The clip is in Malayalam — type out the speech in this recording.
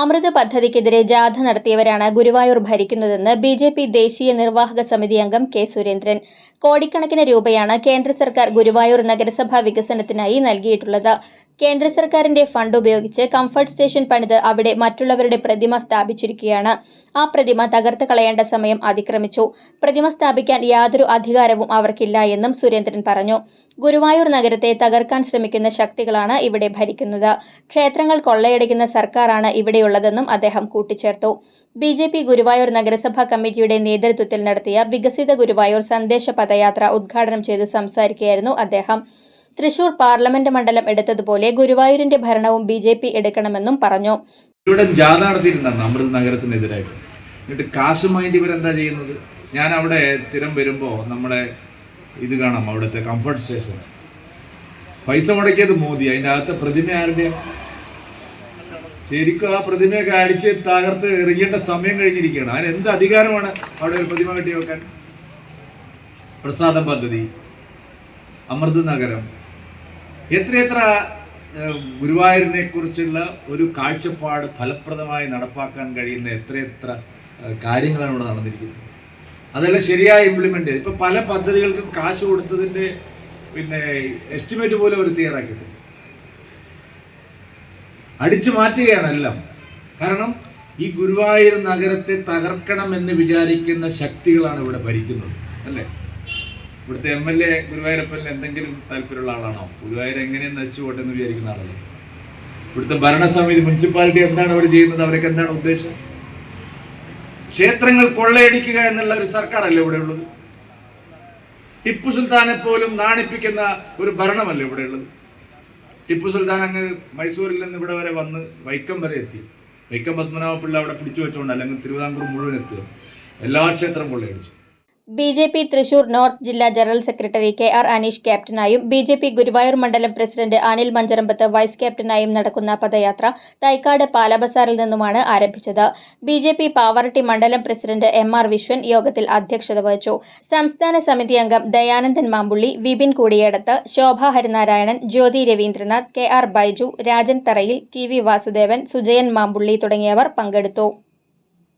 അമൃത് പദ്ധതിക്കെതിരെ ജാഥ നടത്തിയവരാണ് ഗുരുവായൂർ ഭരിക്കുന്നതെന്ന് ബി ദേശീയ നിർവാഹക സമിതി അംഗം കെ സുരേന്ദ്രൻ. കോടിക്കണക്കിന് രൂപയാണ് കേന്ദ്ര സർക്കാർ ഗുരുവായൂർ നഗരസഭാ വികസനത്തിനായി നൽകിയിട്ടുള്ളത്. കേന്ദ്ര സർക്കാരിന്റെ ഫണ്ട് ഉപയോഗിച്ച് കംഫർട്ട് സ്റ്റേഷൻ പണിത് അവിടെ മറ്റുള്ളവരുടെ പ്രതിമ സ്ഥാപിച്ചിരിക്കുകയാണ്. ആ പ്രതിമ തകർത്ത് കളയേണ്ട സമയം അതിക്രമിച്ചു. പ്രതിമ സ്ഥാപിക്കാൻ യാതൊരു അധികാരവും അവർക്കില്ല എന്നും സുരേന്ദ്രൻ പറഞ്ഞു. ഗുരുവായൂർ നഗരത്തെ തകർക്കാൻ ശ്രമിക്കുന്ന ശക്തികളാണ് ഇവിടെ ഭരിക്കുന്നത്. ക്ഷേത്രങ്ങൾ കൊള്ളയടിക്കുന്ന സർക്കാരാണ് ഇവിടെയുള്ളതെന്നും അദ്ദേഹം കൂട്ടിച്ചേർത്തു. ബി ഗുരുവായൂർ നഗരസഭാ കമ്മിറ്റിയുടെ നേതൃത്വത്തിൽ നടത്തിയ വികസിത ഗുരുവായൂർ സന്ദേശ പദയാത്ര ഉദ്ഘാടനം ചെയ്ത് സംസാരിക്കുകയായിരുന്നു അദ്ദേഹം. തൃശൂർ പാർലമെന്റ് മണ്ഡലം എടുത്തതുപോലെ ഗുരുവായൂരിന്റെ ഭരണവും ബി ജെ പി എടുക്കണമെന്നും പറഞ്ഞു. ഇവിടെ ജാഥ നടത്തിയിട്ടുണ്ടായിരുന്നു അമൃത് നഗരത്തിനെതിരായിട്ട്? എന്നിട്ട് കാശുമായിട്ട് ഇവരെന്താ ചെയ്യുന്നത്? ഞാൻ അവിടെ സ്ഥിരം വരുമ്പോൾ നമ്മുടെ ഇത് കാണാം അവിടുത്തെ കംഫർട്ട് സ്റ്റേഷൻ പൈസ മുടക്കിയത് മോദി അതിന്റെ അകത്തെ പ്രതിമ ആരുടെ ശരിക്കും ആ പ്രതിമയൊക്കെ അടിച്ച് തകർത്ത് എറിയേണ്ട സമയം കഴിഞ്ഞിരിക്കുകയാണ്. അതിന് എന്ത് അധികാരമാണ് അവിടെ ഒരു പ്രതിമ കെട്ടി വെക്കാൻ പ്രസാദം പദ്ധതി അമൃത് നഗരം. എത്രയെത്ര ഗുരുവായൂരിനെ കുറിച്ചുള്ള ഒരു കാഴ്ചപ്പാട് ഫലപ്രദമായി നടപ്പാക്കാൻ കഴിയുന്ന എത്രയെത്ര കാര്യങ്ങളാണ് ഇവിടെ നടന്നിരിക്കുന്നത്. അതെല്ലാം ശരിയായി ഇംപ്ലിമെന്റ് ചെയ്ത്. ഇപ്പൊ പല പദ്ധതികൾക്കും കാശ് കൊടുത്തതിന്റെ പിന്നെ എസ്റ്റിമേറ്റ് പോലും അവർ തയ്യാറാക്കിയിട്ടുണ്ട് അടിച്ചു മാറ്റുകയാണ് എല്ലാം. കാരണം ഈ ഗുരുവായൂർ നഗരത്തെ തകർക്കണം എന്ന് വിചാരിക്കുന്ന ശക്തികളാണ് ഇവിടെ ഭരിക്കുന്നത് അല്ലേ? ഇവിടുത്തെ എം എൽ എ ഗുരുവായൂരപ്പനിൽ എന്തെങ്കിലും താല്പര്യമുള്ള ആളാണോ? ഗുരുവായൂർ എങ്ങനെയും നശിച്ചു പോട്ടെ എന്ന് വിചാരിക്കുന്ന ആളല്ലേ? ഇവിടുത്തെ ഭരണസമിതി മുനിസിപ്പാലിറ്റി എന്താണ് അവർ ചെയ്യുന്നത്? അവർക്ക് എന്താണ് ഉദ്ദേശം? ക്ഷേത്രങ്ങൾ കൊള്ളയടിക്കുക എന്നുള്ള ഒരു സർക്കാർ അല്ലേ ഇവിടെ ഉള്ളത്? ടിപ്പു സുൽത്താനെ പോലും നാണിപ്പിക്കുന്ന ഒരു ഭരണമല്ലേ ഇവിടെ ഉള്ളത്? ടിപ്പു സുൽത്താൻ അങ്ങ് മൈസൂരിൽ നിന്ന് ഇവിടെ വരെ വന്ന് വൈക്കം വരെ എത്തി. വൈക്കം പത്മനാഭ പിള്ള അവിടെ പിടിച്ചു വെച്ചുകൊണ്ട് അല്ലെങ്കിൽ തിരുവിതാംകൂർ മുഴുവൻ എത്തുക. എല്ലാ ക്ഷേത്രം കൊള്ളയടിച്ചു. B J P Thrissur north ജില്ലാ general secretary K R Aneesh ക്യാപ്റ്റനായും B J P Guruvayur മണ്ഡലം പ്രസിഡന്റ് അനിൽ മഞ്ചരമ്പത്ത് വൈസ് ക്യാപ്റ്റനായും നടക്കുന്ന പദയാത്ര തൈക്കാട് പാലബസാറിൽ നിന്നുമാണ് ആരംഭിച്ചത്. ബി ജെ പി പാവറട്ടി മണ്ഡലം പ്രസിഡന്റ് എം ആർ വിശ്വൻ യോഗത്തിൽ അധ്യക്ഷത വഹിച്ചു. സംസ്ഥാന സമിതി അംഗം Dayanandan Mampulli Vipin Koodiyedath Shobha Harinarayanan Jyothi Ravindranath K R Baiju Rajan Tharayil T V Vasudevan Sujayan Mampulli തുടങ്ങിയവർ പങ്കെടുത്തു.